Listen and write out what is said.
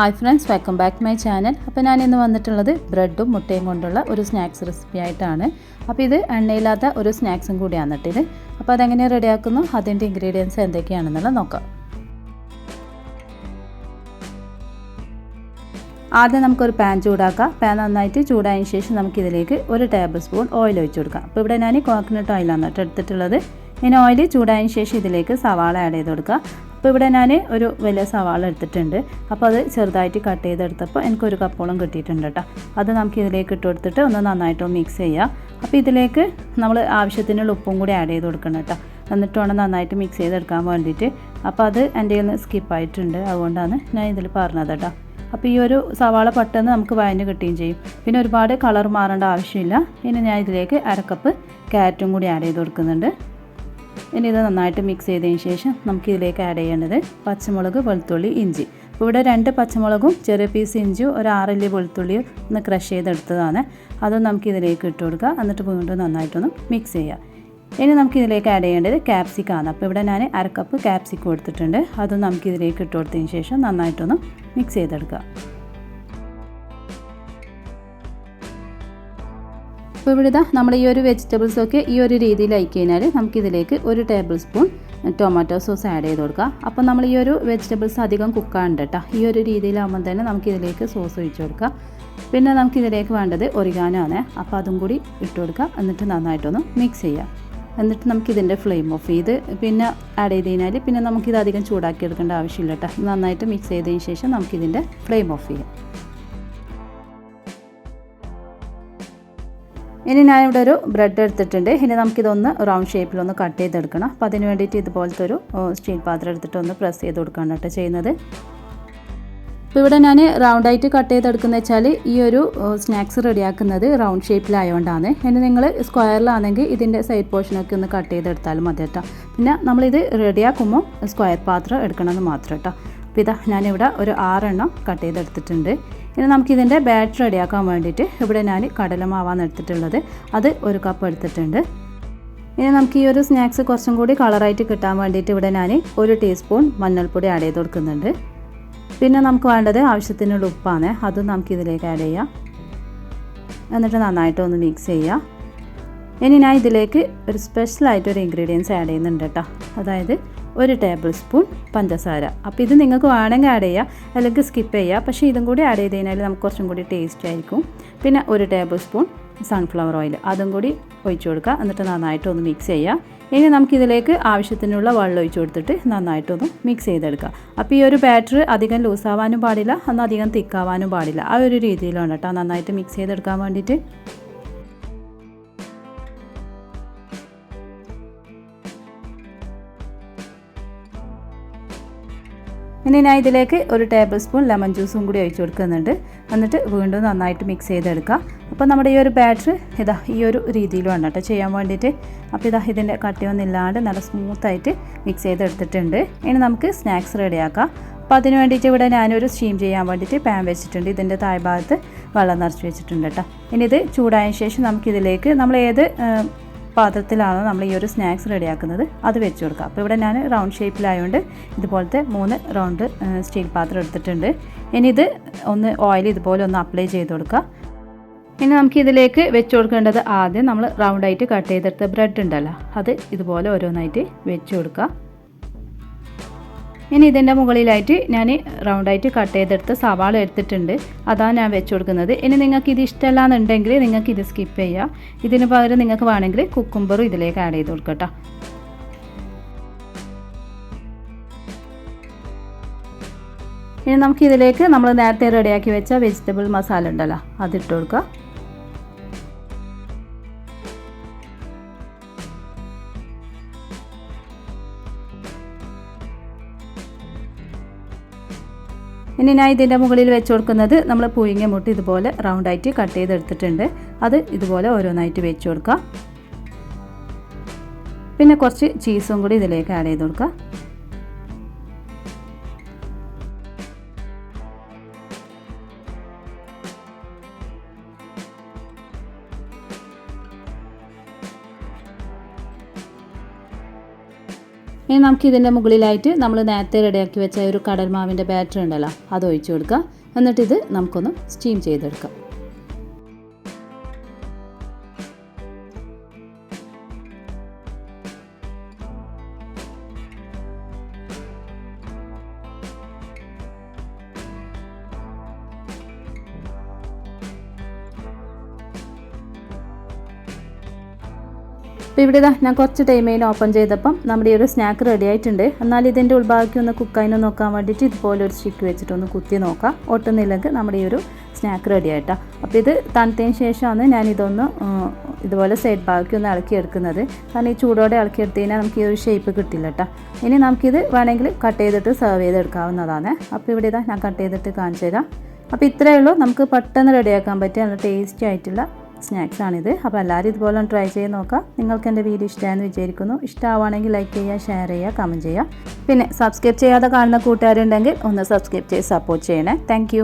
Hi friends welcome back my channel അപ്പോൾ ഞാൻ ഇന്ന് വന്നിട്ടുള്ളത് ബ്രെഡും മുട്ടയും കൊണ്ടുള്ള ഒരു സ്നാക്സ് റെസിപ്പി ആയിട്ടാണ്. അപ്പോൾ ഇത് എണ്ണയില്ലാത്ത ഒരു സ്നാക്സും കൂടിയാണ് ഇത്. അപ്പോൾ അതെങ്ങനെ റെഡിയാക്കുന്നു? അതിന്റെ ഇൻഗ്രീഡിയൻസ് എന്തൊക്കെയാണെന്നുള്ളത് നോക്കാം. ആദ്യം നമുക്കൊരു പാൻ ചൂടാക്കാം. പാൻ നന്നായിട്ട് ചൂടായതിന് ശേഷം നമുക്കിതിലേക്ക് ഒരു ടേബിൾ സ്പൂൺ ഓയിൽ ഒഴിച്ചു കൊടുക്കാം. അപ്പോൾ ഇവിടെ ഞാൻ കോക്കനട്ട് ഓയിലാണ് കേട്ടോ എടുത്തിട്ടുള്ളത്. ഇനി ഓയിൽ ചൂടായതിന് ശേഷം ഇതിലേക്ക് സവാള ആഡ് ചെയ്ത് കൊടുക്കുക. അപ്പോൾ ഇവിടെ ഞാൻ ഒരു വലിയ സവാള എടുത്തിട്ടുണ്ട്. അപ്പോൾ അത് ചെറുതായിട്ട് കട്ട് ചെയ്തെടുത്തപ്പോൾ എനിക്കൊരു കപ്പോളം കിട്ടിയിട്ടുണ്ട് കേട്ടോ. അത് നമുക്ക് ഇതിലേക്ക് ഇട്ട് കൊടുത്തിട്ട് ഒന്ന് നന്നായിട്ട് മിക്സ് ചെയ്യുക അപ്പോൾ ഇതിലേക്ക് നമ്മൾ ആവശ്യത്തിനുള്ള ഉപ്പും കൂടി ആഡ് ചെയ്ത് കൊടുക്കണം കേട്ടോ. എന്നിട്ട് വേണം നന്നായിട്ട് മിക്സ് ചെയ്തെടുക്കാൻ വേണ്ടിയിട്ട്. അപ്പോൾ അത് എന്റെ കയ്യിൽ നിന്ന് സ്കിപ്പായിട്ടുണ്ട് അതുകൊണ്ടാണ് ഞാൻ ഇതിൽ പറഞ്ഞത് കേട്ടോ. അപ്പോൾ ഈ ഒരു സവാള പെട്ടെന്ന് നമുക്ക് വയന് കിട്ടുകയും ചെയ്യും. പിന്നെ ഒരുപാട് കളർ മാറേണ്ട ആവശ്യമില്ല. ഇനി ഞാൻ ഇതിലേക്ക് അരക്കപ്പ് ക്യാരറ്റും കൂടി ആഡ് ചെയ്ത് കൊടുക്കുന്നുണ്ട്. ഇനി ഇത് നന്നായിട്ട് മിക്സ് ചെയ്തതിന് ശേഷം നമുക്ക് ഇതിലേക്ക് ആഡ് ചെയ്യേണ്ടത് പച്ചമുളക് വെളുത്തുള്ളി ഇഞ്ചി. ഇവിടെ രണ്ട് പച്ചമുളകും ചെറിയ പീസ് ഇഞ്ചിയും ഒരു ആറല്ലി വെളുത്തുള്ളിയും ഒന്ന് ക്രഷ് ചെയ്തെടുത്തതാണ്. അതും നമുക്ക് ഇതിലേക്ക് ഇട്ട് കൊടുക്കുക. എന്നിട്ട് വീണ്ടും നന്നായിട്ടൊന്ന് മിക്സ് ചെയ്യുക. ഇനി നമുക്ക് ഇതിലേക്ക് ആഡ് ചെയ്യേണ്ടത് ക്യാപ്സിക്കാണ് അപ്പോൾ ഇവിടെ ഞാൻ അരക്കപ്പ് ക്യാപ്സിക്കം എടുത്തിട്ടുണ്ട്. അതും നമുക്ക് ഇതിലേക്ക് ഇട്ട് കൊടുത്തതിന് ശേഷം നന്നായിട്ടൊന്ന് മിക്സ് ചെയ്തെടുക്കുക. അപ്പോൾ ഇവിടെ ഇതാ നമ്മൾ ഈ ഒരു വെജിറ്റബിൾസൊക്കെ ഈ ഒരു രീതിയിൽ ആയി കഴിഞ്ഞാൽ നമുക്കിതിലേക്ക് ഒരു tablespoon tomato sauce add ചെയ്ത് കൊടുക്കുക അപ്പോൾ നമ്മൾ ഈ ഒരു വെജിറ്റബിൾസ് അധികം കുക്കാണ്ട് കേട്ടോ ഈ ഒരു രീതിയിലാകുമ്പോൾ തന്നെ നമുക്കിതിലേക്ക് സോസ് ഒഴിച്ച് കൊടുക്കുക പിന്നെ നമുക്കിതിലേക്ക് വേണ്ടത് ഒറിഗാനോ ആണ്. അപ്പോൾ അതും കൂടി ഇട്ട് കൊടുക്കുക എന്നിട്ട് നന്നായിട്ടൊന്ന് മിക്സ് ചെയ്യുക എന്നിട്ട് നമുക്കിതിന്റെ ഫ്ലെയിം ഓഫ് ചെയ്ത് പിന്നെ ആഡ് ചെയ്ത് കഴിഞ്ഞാൽ പിന്നെ നമുക്കിത് അധികം ചൂടാക്കി എടുക്കേണ്ട ആവശ്യമില്ല കേട്ടോ നന്നായിട്ട് മിക്സ് ചെയ്തതിന് ശേഷം നമുക്കിതിന്റെ ഫ്ലെയിം ഓഫ് ചെയ്യാം. ഇനി ഞാനിവിടെ ഒരു ബ്രെഡ് എടുത്തിട്ടുണ്ട്. ഇനി നമുക്കിതൊന്ന് റൗണ്ട് ഷേപ്പിലൊന്ന് കട്ട് ചെയ്തെടുക്കണം. അപ്പോൾ അതിന് വേണ്ടിയിട്ട് ഇതുപോലത്തെ ഒരു സ്റ്റീൽ പാത്രം എടുത്തിട്ട് ഒന്ന് പ്രസ് ചെയ്ത് കൊടുക്കുകയാണ് കേട്ടോ ചെയ്യുന്നത്. അപ്പോൾ ഇവിടെ ഞാൻ റൗണ്ടായിട്ട് കട്ട് ചെയ്തെടുക്കുന്ന വെച്ചാൽ ഈ ഒരു സ്നാക്സ് റെഡിയാക്കുന്നത് റൗണ്ട് ഷേപ്പിലായതുകൊണ്ടാണ് ഇനി നിങ്ങൾ സ്ക്വയറിലാണെങ്കിൽ ഇതിന്റെ സൈഡ് പോർഷനൊക്കെ ഒന്ന് കട്ട് ചെയ്തെടുത്താലും മതി കേട്ടോ. പിന്നെ നമ്മളിത് റെഡിയാക്കുമ്പോൾ സ്ക്വയർ പാത്രം എടുക്കണമെന്ന് മാത്രം കേട്ടോ. അപ്പോൾ ഇതാ ഞാനിവിടെ ഒരു ആറെണ്ണം കട്ട് ചെയ്തെടുത്തിട്ടുണ്ട്. ഇനി നമുക്കിതിന്റെ ബാറ്റർ റെഡിയാക്കാൻ വേണ്ടിയിട്ട് ഇവിടെ ഞാൻ കടലമാവാണ് എടുത്തിട്ടുള്ളത്. അത് ഒരു കപ്പ് എടുത്തിട്ടുണ്ട്. ഇനി നമുക്ക് ഈ ഒരു സ്നാക്സ് കുറച്ചും കൂടി കളറായിട്ട് കിട്ടാൻ വേണ്ടിയിട്ട് ഇവിടെ ഞാൻ ഒരു ടീസ്പൂൺ മഞ്ഞൾപ്പൊടി ആഡ് ചെയ്ത് കൊടുക്കുന്നുണ്ട്. പിന്നെ നമുക്ക് വേണ്ടത് ആവശ്യത്തിനുള്ള ഉപ്പാണ്. അതും നമുക്ക് ഇതിലേക്ക് ആഡ് ചെയ്യാം. എന്നിട്ട് നന്നായിട്ട് ഒന്ന് മിക്സ് ചെയ്യുക ഇനി ഞാൻ ഇതിലേക്ക് ഒരു സ്പെഷ്യലായിട്ട് ഒരു ഇൻഗ്രീഡിയൻസ് ആഡ് ചെയ്യുന്നുണ്ട് കേട്ടോ അതായത് ഒരു ടേബിൾ സ്പൂൺ പഞ്ചസാര. അപ്പോൾ ഇത് നിങ്ങൾക്ക് വേണമെങ്കിൽ ആഡ് ചെയ്യാം അല്ലെങ്കിൽ സ്കിപ്പ് ചെയ്യുക പക്ഷേ ഇതും കൂടി ആഡ് ചെയ്ത് കഴിഞ്ഞാൽ നമുക്ക് കുറച്ചും കൂടി ടേസ്റ്റ് ആയിരിക്കും. പിന്നെ ഒരു ടേബിൾ സ്പൂൺ സൺഫ്ലവർ ഓയിൽ അതും കൂടി ഒഴിച്ചു കൊടുക്കുക. എന്നിട്ട് നന്നായിട്ട് ഒന്ന് മിക്സ് ചെയ്യുക ഇനി നമുക്കിതിലേക്ക് ആവശ്യത്തിനുള്ള വെള്ളം ഒഴിച്ചു കൊടുത്തിട്ട് നന്നായിട്ടൊന്ന് മിക്സ് ചെയ്തെടുക്കുക. അപ്പോൾ ഈ ഒരു ബാറ്റർ അധികം ലൂസാവാനും പാടില്ല എന്നാൽ അധികം തിക്കാവാനും പാടില്ല. ആ ഒരു രീതിയിലാണ് കേട്ടോ നന്നായിട്ട് മിക്സ് ചെയ്തെടുക്കാൻ വേണ്ടിയിട്ട്. ഇനി ഞാൻ ഇതിലേക്ക് ഒരു ടേബിൾ സ്പൂൺ ലെമൺ ജ്യൂസും കൂടി ഒഴിച്ചു കൊടുക്കുന്നുണ്ട്. എന്നിട്ട് വീണ്ടും നന്നായിട്ട് മിക്സ് ചെയ്തെടുക്കാം അപ്പോൾ നമ്മുടെ ഈ ഒരു ബാറ്റർ ഇതാ ഈ ഒരു രീതിയിൽ വേണം കേട്ടോ ചെയ്യാൻ വേണ്ടിയിട്ട്. അപ്പോൾ ഇതാ ഇതിന്റെ കട്ടിയൊന്നും ഇല്ലാണ്ട് നല്ല സ്മൂത്തായിട്ട് മിക്സ് ചെയ്തെടുത്തിട്ടുണ്ട്. ഇനി നമുക്ക് സ്നാക്സ് റെഡിയാക്കാം അപ്പോൾ അതിന് വേണ്ടിയിട്ട് ഇവിടെ ഞാനൊരു സ്റ്റീം ചെയ്യാൻ വേണ്ടിയിട്ട് പാൻ വെച്ചിട്ടുണ്ട്. ഇതിന്റെ താഴ്ഭാഗത്ത് വെള്ളം നിറച്ച് വെച്ചിട്ടുണ്ട് കേട്ടോ. ഇനി ഇത് ചൂടായതിന് ശേഷം നമുക്കിതിലേക്ക് നമ്മൾ ഏത് പാത്രത്തിലാണോ നമ്മൾ ഈ ഒരു സ്നാക്സ് റെഡിയാക്കുന്നത്. അത് വെച്ച് കൊടുക്കുക അപ്പോൾ ഇവിടെ ഞാൻ റൗണ്ട് ഷേപ്പിലായതുകൊണ്ട് ഇതുപോലത്തെ മൂന്ന് റൗണ്ട് സ്റ്റീൽ പാത്രം എടുത്തിട്ടുണ്ട്. ഇനി ഇത് ഒന്ന് ഓയിൽ ഇതുപോലെ ഒന്ന് അപ്ലൈ ചെയ്ത് കൊടുക്കുക. ഇനി നമുക്ക് ഇതിലേക്ക് വെച്ച് കൊടുക്കേണ്ടത് ആദ്യം നമ്മൾ റൗണ്ടായിട്ട് കട്ട് ചെയ്തെടുത്ത ബ്രെഡ് ഉണ്ടല്ലോ അത് ഇതുപോലെ ഓരോന്നായിട്ട് വെച്ച് കൊടുക്കുക. ഇനി ഇതിന്റെ മുകളിലായിട്ട് ഞാൻ റൗണ്ടായിട്ട് കട്ട് ചെയ്തെടുത്ത് സവാള എടുത്തിട്ടുണ്ട്. അതാണ് ഞാൻ വെച്ച് കൊടുക്കുന്നത്. ഇനി നിങ്ങൾക്ക് ഇത് ഇഷ്ടമല്ല എന്നുണ്ടെങ്കിൽ നിങ്ങൾക്ക് ഇത് സ്കിപ്പ് ചെയ്യാം. ഇതിന് പകരം നിങ്ങൾക്ക് വേണമെങ്കിൽ കുക്കുംബറും ഇതിലേക്ക് ആഡ് ചെയ്ത് കൊടുക്കട്ടോ ഇനി നമുക്ക് ഇതിലേക്ക് നമ്മൾ നേരത്തെ റെഡിയാക്കി വെച്ച വെജിറ്റബിൾ മസാല ഉണ്ടല്ലോ അതിട്ട് കൊടുക്കുക ഇനി ഞാൻ ഇതിന്റെ മുകളിൽ വെച്ച് കൊടുക്കുന്നത് നമ്മൾ പുയിങ്ങ മുട്ട ഇതുപോലെ റൗണ്ടായിട്ട് കട്ട് ചെയ്തെടുത്തിട്ടുണ്ട്. അത് ഇതുപോലെ ഓരോന്നായിട്ട് വെച്ച് കൊടുക്കുക പിന്നെ കുറച്ച് ചീസും കൂടി ഇതിലേക്ക് ആഡ് ചെയ്ത് കൊടുക്കുക ഇനി നമുക്ക് ഇതിന്റെ മുകളിലായിട്ട് നമ്മൾ നേരത്തെ റെഡിയാക്കി വെച്ച ഒരു കടൽമാവിന്റെ ബാറ്റർ ഉണ്ടല്ലോ അത് ഒഴിച്ചു കൊടുക്കുക. എന്നിട്ട് ഇത് നമുക്കൊന്ന് സ്റ്റീം ചെയ്തെടുക്കാം. അപ്പോൾ ഇവിടെ ഇതാ ഞാൻ കുറച്ച് ടൈം അതിന് ഓപ്പൺ ചെയ്തപ്പം നമ്മുടെ ഈ ഒരു സ്നാക്ക് റെഡി ആയിട്ടുണ്ട്. എന്നാൽ ഇതിന്റെ ഉൾഭാഗം ഒന്ന് കുക്കായിന് നോക്കാൻ വേണ്ടിയിട്ട് ഇതുപോലെ ഒരു സ്റ്റിക്ക് വെച്ചിട്ട് ഒന്ന് കുത്തി നോക്കാം. ഒട്ടുന്നില്ലെങ്കിൽ നമ്മുടെ ഈ ഒരു സ്നാക്ക് റെഡി ആയിട്ടാ. അപ്പോൾ ഇത് തണുത്തതിന് ശേഷമാണ് ഞാൻ ഇതൊന്ന് ഇതുപോലെ സൈഡ് ഭാഗത്തേക്ക് ഒന്ന് ഇളക്കി എടുക്കുന്നത്. കാരണം ഈ ചൂടോടെ ഇളക്കി എടുത്തു കഴിഞ്ഞാൽ നമുക്ക് ഈ ഒരു ഷേപ്പ് കിട്ടില്ല കേട്ടോ ഇനി നമുക്കിത് വേണമെങ്കിൽ കട്ട് ചെയ്തിട്ട് സെർവ് ചെയ്തെടുക്കാവുന്നതാണ്. അപ്പോൾ ഇവിടെ ഇതാ ഞാൻ കട്ട് ചെയ്തിട്ട് കാണിച്ചു തരാം അപ്പോൾ ഇത്രയേ ഉള്ളൂ. നമുക്ക് പെട്ടെന്ന് റെഡിയാക്കാൻ പറ്റിയ നല്ല ടേസ്റ്റി ആയിട്ടുള്ള സ്നാക്സ് ആണിത് അപ്പോൾ എല്ലാവരും ഇതുപോലെ ട്രൈ ചെയ്ത് നോക്കാം. നിങ്ങൾക്ക് എന്റെ വീഡിയോ ഇഷ്ടമായെന്ന് വിചാരിക്കുന്നു. ഇഷ്ടമാവുകയാണെങ്കിൽ ലൈക്ക് ചെയ്യുക ഷെയർ ചെയ്യുക കമന്റ് ചെയ്യുക. പിന്നെ സബ്സ്ക്രൈബ് ചെയ്യാതെ കാണുന്ന കൂട്ടുകാരുണ്ടെങ്കിൽ ഒന്ന് സബ്സ്ക്രൈബ് ചെയ്ത് സപ്പോർട്ട് ചെയ്യണേ. താങ്ക്